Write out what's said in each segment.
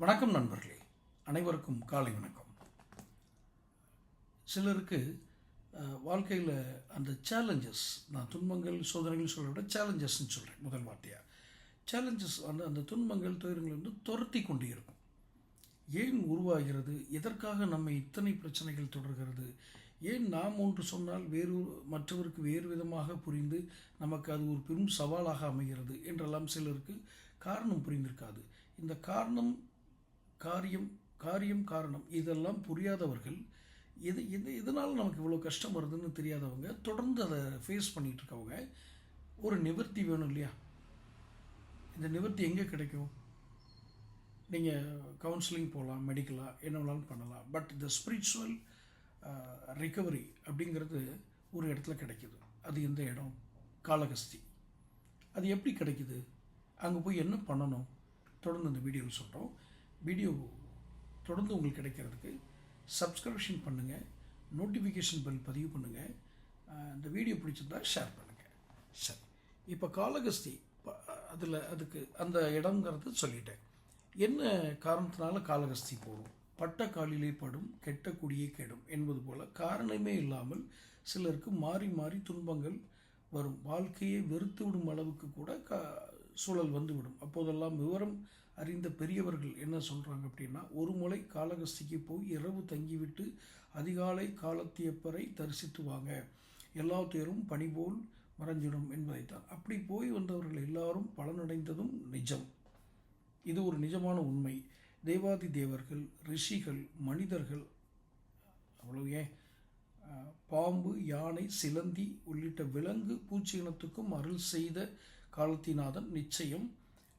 வணக்கம் நண்பர்களே. அனைவருக்கும் காலை வணக்கம். சிலருக்கு வாழ்க்கையில் அந்த சேலஞ்சஸ் நான் துன்பங்கள் சோதனைகள் சொல்ல விட சேலஞ்சஸ்ன்னு சொல்கிறேன் முதல் வார்த்தையாக சேலஞ்சஸ் வந்து அந்த துன்பங்கள் துயரங்கள் வந்து துரத்தி கொண்டு இருக்கும். ஏன் உருவாகிறது? எதற்காக நம்ம இத்தனை பிரச்சனைகள் தொடர்கிறது? ஏன் நாம் ஒன்று சொன்னால் வேறு மற்றவருக்கு வேறு விதமாக புரிந்து நமக்கு அது ஒரு பெரும் சவாலாக அமைகிறது? என்றெல்லாம் சிலருக்கு காரணம் புரிந்திருக்காது. இந்த காரணம் காரியம் காரியம் காரணம் இதெல்லாம் புரியாதவர்கள். இது இது இதனால் நமக்கு இவ்வளோ கஷ்டம் வருதுன்னு தெரியாதவங்க தொடர்ந்து அதை ஃபேஸ் பண்ணிகிட்டு இருக்கவங்க ஒரு நிவர்த்தி வேணும் இல்லையா? இந்த நிவர்த்தி எங்கே கிடைக்கும்? நீங்கள் கவுன்சிலிங் போகலாம் மெடிக்கலாக என்ன வேணாலும் பண்ணலாம். பட் இந்த ஸ்பிரிச்சுவல் ரிகவரி அப்படிங்கிறது ஒரு இடத்துல கிடைக்கிது. அது எந்த இடம்? காளகஸ்தி அது எப்படி கிடைக்கிது? அங்கே போய் என்ன பண்ணணும்? தொடர்ந்து இந்த வீடியோவில் சொல்கிறோம் வீடியோ தொடர்ந்து உங்களுக்கு கிடைக்கிறதுக்கு சப்ஸ்கிரிப்ஷன் பண்ணுங்கள் நோட்டிஃபிகேஷன் பெல் பதிவு பண்ணுங்கள் இந்த வீடியோ பிடிச்சிருந்தா ஷேர் பண்ணுங்கள் சரி. இப்போ காளகஸ்தி அதில் அதுக்கு அந்த இடங்கிறது சொல்லிட்டேன். என்ன காரணத்தினால காளகஸ்தி போகும் பட்ட காலிலே படும் கெட்ட குடியே கெடும் என்பது போல் காரணமே இல்லாமல் சிலருக்கு மாறி மாறி துன்பங்கள் வரும். வாழ்க்கையை வெறுத்து விடும் அளவுக்கு கூட கா சூழல் வந்துவிடும் அப்போதெல்லாம் விவரம் அறிந்த பெரியவர்கள் என்ன சொல்கிறாங்க அப்படின்னா ஒரு முறை காளகஸ்திக்கு போய் இரவு தங்கிவிட்டு அதிகாலை காலத்தியப்பரை தரிசித்து வாங்க எல்லா தேரும் பணிபோல் மறைஞ்சிடும் என்பதைத்தான். அப்படி போய் வந்தவர்கள் எல்லாரும் பலனடைந்ததும் நிஜம். இது ஒரு நிஜமான உண்மை. தேவாதி தேவர்கள் ரிஷிகள் மனிதர்கள் அவ்வளவு ஏன்? பாம்பு யானை சிலந்தி உள்ளிட்ட விலங்கு பூச்சி இனத்துக்கும் அருள் செய்த காலத்தினாதன் நிச்சயம்.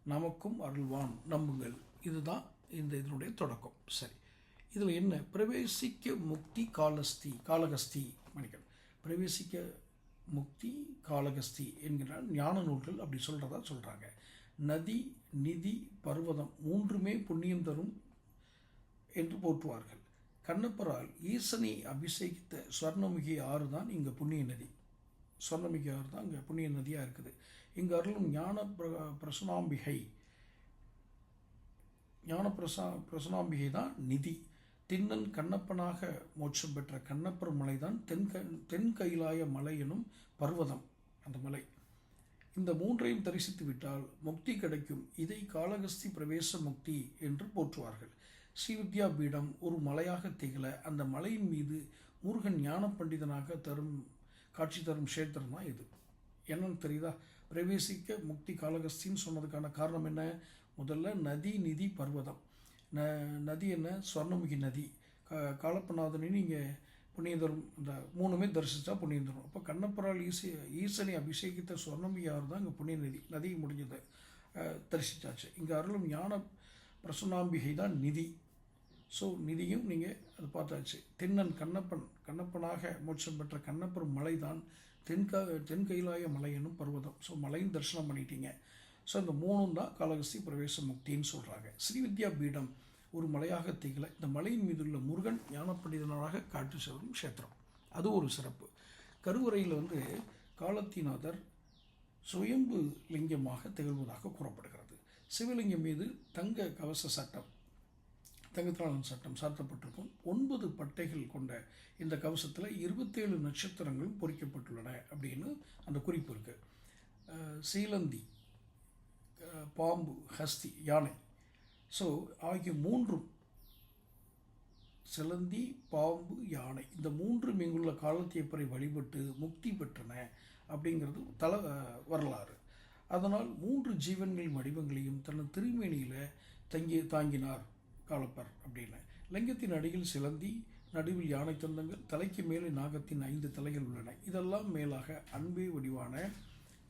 நமக்கும் அருள்வான் நம்புங்கள். இதுதான் இந்த இதனுடைய தொடக்கம். சரி. இதில் என்ன? பிரவேசிக்க முக்தி காலஸ்தி காலகஸ்தி மணிக்கன் பிரவேசிக்க முக்தி காலகஸ்தி என்கிற ஞான நூல்கள் அப்படி சொல்கிறதா சொல்கிறாங்க நதி நிதி பர்வதம் மூன்றுமே புண்ணியம் தரும் என்று போற்றுவார்கள். கண்ணப்பரால் ஈசனை அபிஷேகித்த ஸ்வர்ணமுகி ஆறு தான் இங்கே புண்ணிய நதி. ஸ்வர்ணமுகி ஆறு தான் இங்கே புண்ணிய நதியாக இருக்குது. இங்கு அருளும் ஞான பிர பிரசனாம்பிகை. ஞான பிரசா பிரசனாம்பிகை தான் நிதி. திண்ணன் கண்ணப்பனாக மோட்சம் பெற்ற கண்ணப்பர் மலை தான் தென் தென் கைலாய மலை எனும் பர்வதம் அந்த மலை. இந்த மூன்றையும் தரிசித்து விட்டால் முக்தி கிடைக்கும். இதை காளகஸ்தி பிரவேச முக்தி என்று போற்றுவார்கள். ஸ்ரீவித்யா பீடம் ஒரு மலையாக திகழ அந்த மலையின் மீது முருகன் ஞான பண்டிதனாக தரும் காட்சி தரும் கஷேத்திரம் தான் இது? என்னன்னு தெரியுதா? பிரவேசிக்க முக்தி காளகஸ்தின்னு சொன்னதுக்கான காரணம் என்ன? முதல்ல நதி நிதி பர்வதம். ந நதி என்ன? ஸ்வர்ணமுகி நதி. கா காலப்பநாதனை நீங்கள் புண்ணியந்தரும் இந்த மூணுமே தரிசித்தா புண்ணியந்தரும். அப்போ கண்ணப்பரால் ஈசி ஈசனை அபிஷேகித்த சொர்ணமியார் தான் இங்கே புண்ணிய நதி நதி முடிஞ்சது தரிசித்தாச்சு இங்கே அருளும் ஞான பிரசன்னாம்பிகை தான் நிதி. ஸோ நிதியும் நீங்கள் அது பார்த்தாச்சு. தின்னன் கண்ணப்பன் கண்ணப்பனாக மோட்சம் பெற்ற கண்ணப்பர் மலை தான் தென்கா தென் கைலாய மலை என்னும் பர்வதம். ஸோ மலையும் தரிசனம் பண்ணிட்டீங்க. ஸோ இந்த மூணும் தான் காலகஸ்தி பிரவேச முக்தின்னு சொல்கிறாங்க ஸ்ரீவித்யா பீடம் ஒரு மலையாக திகழ இந்த மலையின் மீதுள்ள முருகன் ஞானப்பண்டிதனாக காட்டு செல்லும் க்ஷேத்திரம். அது ஒரு சிறப்பு. கருவறையில் வந்து காலத்திநாதர் சுயம்பு லிங்கமாக திகழ்வதாக கூறப்படுகிறது. சிவலிங்கம் மீது தங்க கவச சட்டம் தங்கத்தாளன் சட்டம் சாத்தப்பட்டிருக்கும். ஒன்பது பட்டைகள் கொண்ட இந்த கவசத்தில் இருபத்தேழு நட்சத்திரங்களும் பொறிக்கப்பட்டுள்ளன அப்படின்னு அந்த குறிப்பு இருக்குது சீலந்தி பாம்பு ஹஸ்தி யானை. ஸோ ஆகிய மூன்றும் சிலந்தி பாம்பு யானை இந்த மூன்றும் இங்குள்ள காலத்தியப்பரை வழிபட்டு முக்தி பெற்றன அப்படிங்கிறது தல வரலாறு. அதனால் மூன்று ஜீவன்களின் வடிவங்களையும் தனது திருமேனியில் தங்கி தாங்கினார். காலப்பர் அப்படின்னு லிங்கத்தின் அடியில் சிலந்தி நடுவில் யானை தந்தங்கள் தலைக்கு மேலே நாகத்தின் ஐந்து தலைகள் உள்ளன. இதெல்லாம் மேலாக அன்பே வடிவான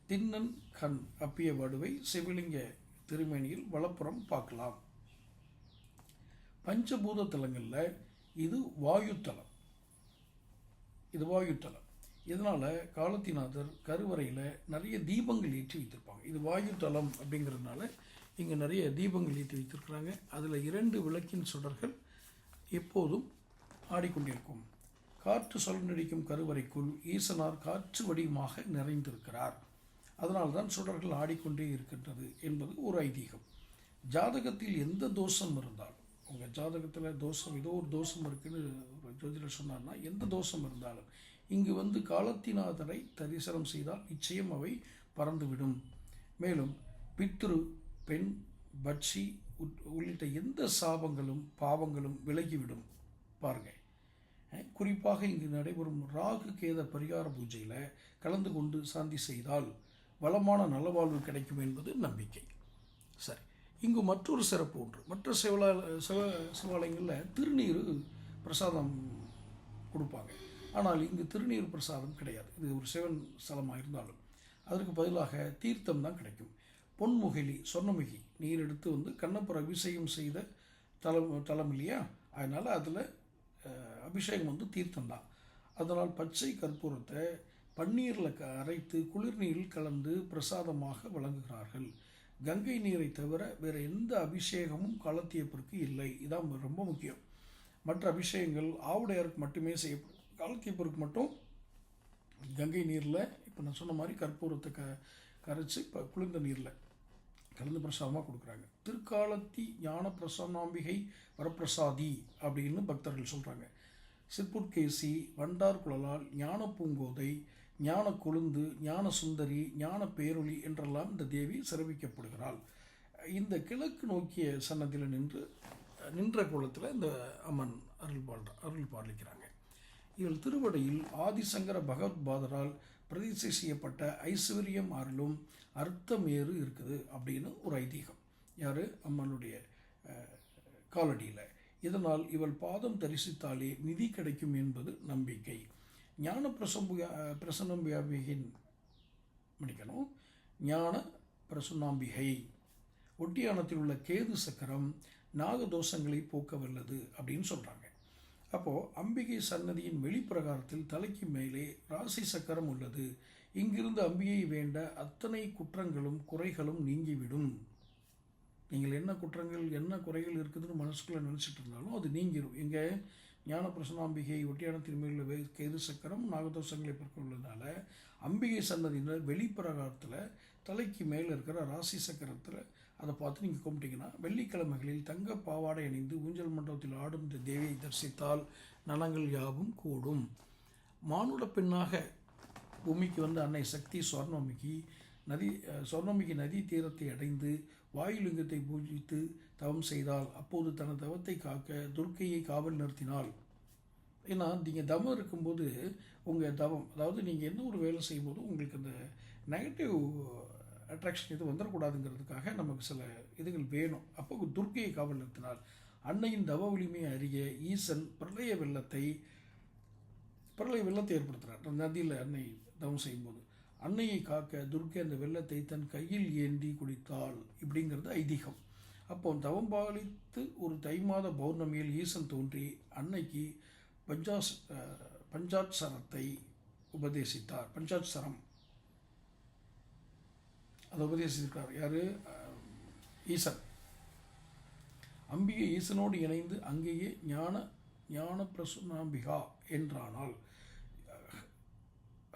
தின்னன் கண் அப்பிய வடுவை சிவலிங்க திருமேனியில் வலப்புறம் பார்க்கலாம். பஞ்சபூத தலங்களில் இது வாயுத்தலம். இது வாயுத்தலம். இதனால் காலத்திநாதர் கருவறையில் நிறைய தீபங்கள் ஏற்றி வைத்திருப்பாங்க. இது வாயுத்தலம் அப்படிங்கிறதுனால இங்கே நிறைய தீபங்கள் ஏற்றி வைத்திருக்கிறாங்க. அதில் இரண்டு விளக்கின் சுடர்கள் எப்போதும் ஆடிக்கொண்டிருக்கும். காற்று சொல்நடிக்கும் கருவறைக்குள் ஈசனார் காற்று வடிவமாக நிறைந்திருக்கிறார். அதனால்தான் சுடர்கள் ஆடிக்கொண்டே இருக்கின்றது என்பது ஒரு ஐதீகம். ஜாதகத்தில் எந்த தோஷம் இருந்தாலும் உங்கள் ஜாதகத்தில் தோஷம் ஏதோ ஒரு தோஷம் இருக்குன்னு ஒரு ஜோதிடர் சொன்னார்னா எந்த தோஷம் இருந்தாலும் இங்கு வந்து காலத்தினாதரை தரிசனம் செய்தால் நிச்சயம் அவை பறந்துவிடும். மேலும் பித்ரு பெண் பட்சி உட்- உள்ளிட்ட எந்த சாபங்களும் பாவங்களும் விலகிவிடும். பாருங்கள் குறிப்பாக இங்கு நடைபெறும் ராகு கேத பரிகார பூஜையில் கலந்து கொண்டு சாந்தி செய்தால் வளமான நலவாழ்வு கிடைக்கும் என்பது நம்பிக்கை. சரி. இங்கு மற்றொரு சிறப்பு ஒன்று மற்ற சிவலா சிவ சிவாலயங்களில் திருநீர் பிரசாதம் கொடுப்பாங்க. ஆனால் இங்கு திருநீர் பிரசாதம் கிடையாது. இது ஒரு சிவன் ஸ்தலமாக இருந்தாலும். அதற்கு பதிலாக தீர்த்தம் தான் கிடைக்கும். பொன்முகிலி சொன்னமுகி நீர் எடுத்து வந்து கண்ணப்பர் அபிஷேகம் செய்த தலம் தலம் இல்லையா? அதனால் அதில் அபிஷேகம் வந்து தீர்த்தம் தான் அதனால் பச்சை கற்பூரத்தை பன்னீரில் க அரைத்து குளிர்நீரில் கலந்து பிரசாதமாக வழங்குகிறார்கள். கங்கை நீரை தவிர வேறு எந்த அபிஷேகமும் காலத்தியப்பிற்கு இல்லை. இதான் ரொம்ப முக்கியம். மற்ற அபிஷேகங்கள் ஆவுடையாருக்கு மட்டுமே செய்யப்படும். காலத்தியப்பருக்கு மட்டும் கங்கை நீரில் இப்போ நான் சொன்ன மாதிரி கற்பூரத்தை க கரைச்சி இப்போ குளிர்ந்த நீரில் கலந்து பிரசாதமாக கொடுக்குறாங்க. திருக்காலத்தி ஞான பிரசன்னாம்பிகை வரப்பிரசாதி அப்படின்னு பக்தர்கள் சொல்கிறாங்க சிற்புட்கேசி வண்டார் குழலால் ஞான பூங்கோதை ஞான கொழுந்து ஞான சுந்தரி ஞான பேரொளி என்றெல்லாம் இந்த தேவி சிறப்பிக்கப்படுகிறாள். இந்த கிழக்கு நோக்கிய சன்னதியில் நின்று நின்ற கோலத்தில் இந்த அம்மன் அருள் பாடுற அருள் பாலிக்கிறாங்க இவள் திருவடையில் ஆதிசங்கர பகவத்பாதரால் பிரதிஷ்டை செய்யப்பட்ட ஐஸ்வர்யம் அருளும் அர்த்தமேறு இருக்குது அப்படின்னு ஒரு ஐதீகம். யார்? அம்மனுடைய காலடியில். இதனால் இவள் பாதம் தரிசித்தாலே நிதி கிடைக்கும் என்பது நம்பிக்கை. ஞான பிரசம்புயா பிரசன்னம்பியாபிகின் மன்னிக்கணும் ஞான பிரசன்னாம்பிகை. ஒட்டியானத்தில் உள்ள கேது சக்கரம் நாகதோஷங்களை போக்க வல்லது அப்படின்னு சொல்கிறாங்க அப்போது அம்பிகை சன்னதியின் வெளிப்பிரகாரத்தில் தலைக்கு மேலே ராசி சக்கரம் உள்ளது. இங்கிருந்து அம்பிகை வேண்ட அத்தனை குற்றங்களும் குறைகளும் நீங்கிவிடும். நீங்கள் என்ன குற்றங்கள் என்ன குறைகள் இருக்குதுன்னு மனசுக்குள்ளே நினச்சிட்டு இருந்தாலும் அது நீங்கிடும் இங்கே ஞான பிரசனாம்பிகை ஒட்டியான திருமையில் வே கேது சக்கரம் நாகதோஷங்களை பெற்க அம்பிகை சன்னதியினர் வெளிப்பிரகாரத்தில் தலைக்கு மேலே இருக்கிற ராசி சக்கரத்தில் அதை பார்த்து நீங்கள் கும்பிட்டீங்கன்னா வெள்ளிக்கிழமைகளில் தங்க பாவாடை அணிந்து ஊஞ்சல் மண்டபத்தில் ஆடும் இந்த தேவியை தரிசித்தால் நலங்கள் யாவும் கூடும். மானுட பெண்ணாக பூமிக்கு வந்த அன்னை சக்தி சுவர்ணமிக்கு நதி அஹ், சுவர்ணமிக்கு நதி தீரத்தை அடைந்து வாயுலிங்கத்தை பூஜித்து தவம் செய்தால் அப்போது தனது தவத்தை காக்க துர்க்கையை காவல் நிறுத்தினாள். ஏன்னா நீங்கள் தவம் இருக்கும்போது உங்கள் தவம் அதாவது நீங்கள் எந்த ஒரு வேலை செய்யும்போது உங்களுக்கு அந்த நெகட்டிவ் அட்ராக்ஷன் இது வந்துடக்கூடாதுங்கிறதுக்காக நமக்கு சில இதுகள் வேணும். அப்போ துர்க்கையை காவல் நிறுத்தினாள் அன்னையின் தவ வலிமையை அறிய ஈசன் பிரளய வெள்ளத்தை பிரளய வெள்ளத்தை ஏற்படுத்துகிறார் நதியில் அன்னை தவம் செய்யும்போது. அன்னையை காக்க துர்க்கை அந்த வெள்ளத்தை தன் கையில் ஏந்தி குடித்தாள் இப்படிங்கிறது ஐதீகம். அப்போ தவம் பாலித்து ஒரு தை மாத பௌர்ணமியில் ஈசன் தோன்றி அன்னைக்கு பஞ்சாஸ் பஞ்சாட்சரத்தை உபதேசித்தார். பஞ்சாட்சரம். அதை உபதேசித்திருக்கிறார். யார்? ஈசன். அம்பிகை ஈசனோடு இணைந்து அங்கேயே ஞான ஞான பிரசுனாம்பிகா என்றானால்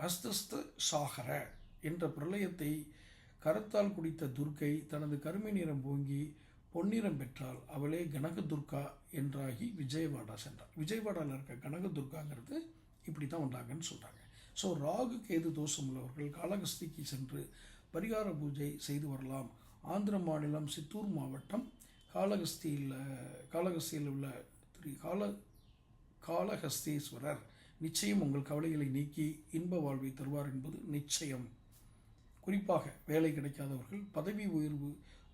ஹஸ்தஸ்த சாகர என்ற பிரளயத்தை கரத்தால் குடித்த துர்க்கை தனது கருமை நிறம் பொங்கி பொன்னிறம் பெற்றால் அவளே கனக துர்கா என்றாகி விஜயவாடா சென்றார். விஜயவாடாவில் இருக்க கனக துர்காங்கிறது இப்படி தான் வந்தாங்கன்னு சொல்கிறாங்க ஸோ ராகு கேது தோஷம் உள்ளவர்கள் காளகஸ்திக்கு சென்று பரிகார பூஜை செய்து வரலாம். ஆந்திர மாநிலம் சித்தூர் மாவட்டம் காளகஸ்தியில் காளகஸ்தியில் உள்ள திரு கால காளஹஸ்தீஸ்வரர் நிச்சயம் உங்கள் கவலைகளை நீக்கி இன்ப வாழ்வை தருவார் என்பது நிச்சயம். குறிப்பாக வேலை கிடைக்காதவர்கள் பதவி உயர்வு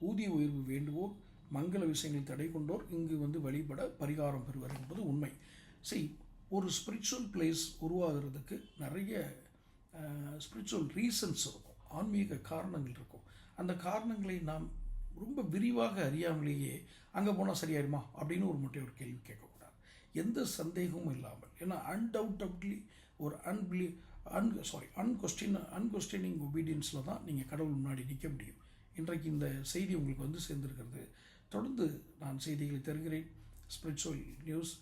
ஊதிய உயர்வு வேண்டுவோர் மங்கள விஷயங்கள் தடை கொண்டோர் இங்கு வந்து வழிபட பரிகாரம் பெறுவர் என்பது உண்மை. சரி ஒரு ஸ்பிரிச்சுவல் பிளேஸ் உருவாகிறதுக்கு நிறைய ஸ்பிரிச்சுவல் ரீசன்ஸ் இருக்கும். ஆன்மீக காரணங்கள் இருக்கும். அந்த காரணங்களை நாம் ரொம்ப விரிவாக அறியாமலேயே அங்கே போனால் சரியாயிருமா? அப்படின்னு ஒரு மட்டும் ஒரு கேள்வி கேட்கக்கூடாது. எந்த சந்தேகமும் இல்லாமல். ஏன்னா அன்டவுட்டபிளி ஒரு அன்பிலி அன் சாரி அன்கொஸ்டின் அன்கொஸ்டினிங் ஒபீடியன்ஸில் தான் நீங்கள் கடவுள் முன்னாடி நிற்க முடியும். இன்றைக்கு இந்த செய்தி உங்களுக்கு வந்து சேர்ந்திருக்கிறது. தொடர்ந்து நான் செய்திகளை தருகிறேன். ஸ்பிரிச்சுவல் நியூஸ்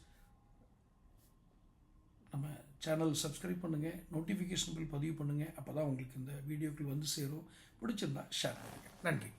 நம்ம சேனல் சப்ஸ்கிரைப் பண்ணுங்கள் நோட்டிஃபிகேஷன் பில் பதிவு பண்ணுங்கள் அப்போ தான் உங்களுக்கு இந்த வீடியோக்கள் வந்து சேரும். பிடிச்சிருந்தா ஷேர் பண்ணுங்கள் நன்றி.